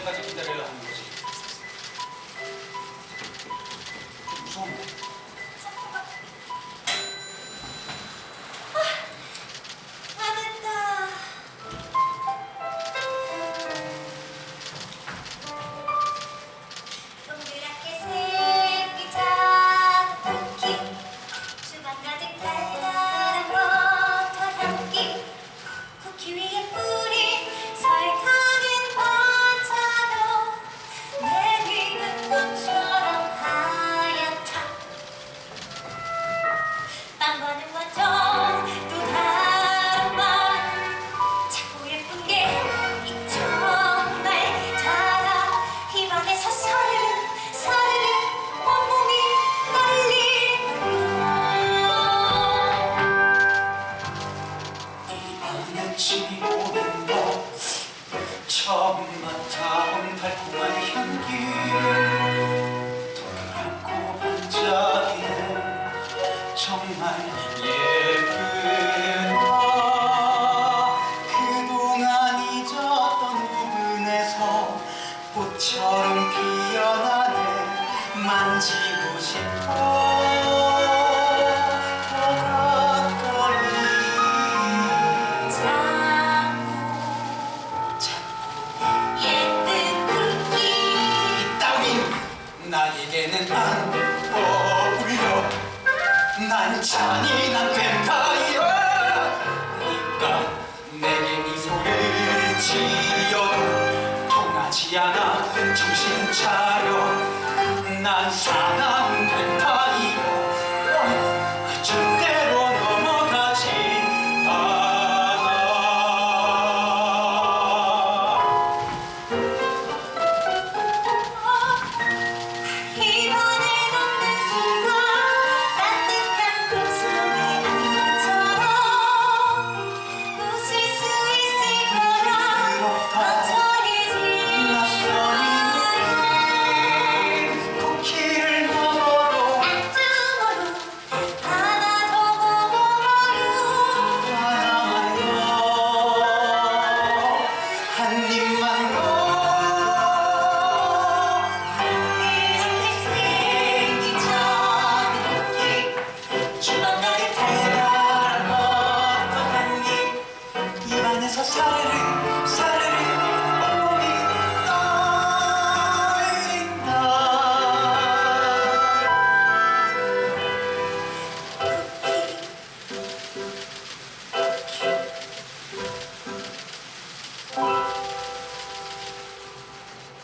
kayo kasi. 지이 오는 너 처음 맡아온 달콤한 향기에 동그랗고 반짝이는 정말 예쁘다 그동안 잊었던 부분에서 꽃처럼 피어나는 만지고 싶어. 잔인한 뱀파이어 니가 내게 이 소리를 지어. 통하지 않아. 정신 차려. 난 사나운 뱀파이어